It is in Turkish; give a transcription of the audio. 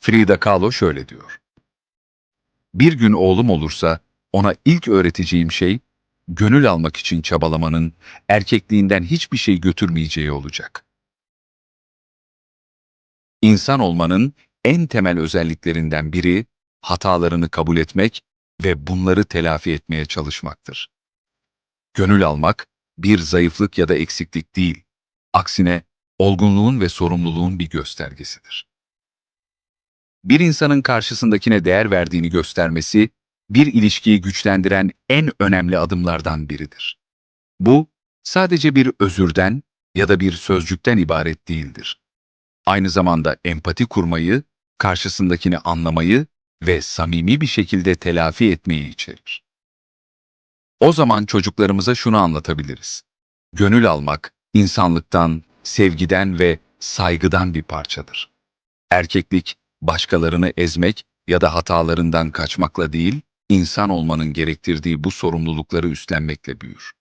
Frida Kahlo şöyle diyor. Bir gün oğlum olursa ona ilk öğreteceğim şey gönül almak için çabalamanın erkekliğinden hiçbir şey götürmeyeceği olacak. İnsan olmanın en temel özelliklerinden biri hatalarını kabul etmek ve bunları telafi etmeye çalışmaktır. Gönül almak bir zayıflık ya da eksiklik değil, aksine olgunluğun ve sorumluluğun bir göstergesidir. Bir insanın karşısındakine değer verdiğini göstermesi, bir ilişkiyi güçlendiren en önemli adımlardan biridir. Bu, sadece bir özürden ya da bir sözcükten ibaret değildir. Aynı zamanda empati kurmayı, karşısındakini anlamayı ve samimi bir şekilde telafi etmeyi içerir. O zaman çocuklarımıza şunu anlatabiliriz. Gönül almak, insanlıktan, sevgiden ve saygıdan bir parçadır. Erkeklik, başkalarını ezmek ya da hatalarından kaçmakla değil, insan olmanın gerektirdiği bu sorumlulukları üstlenmekle büyür.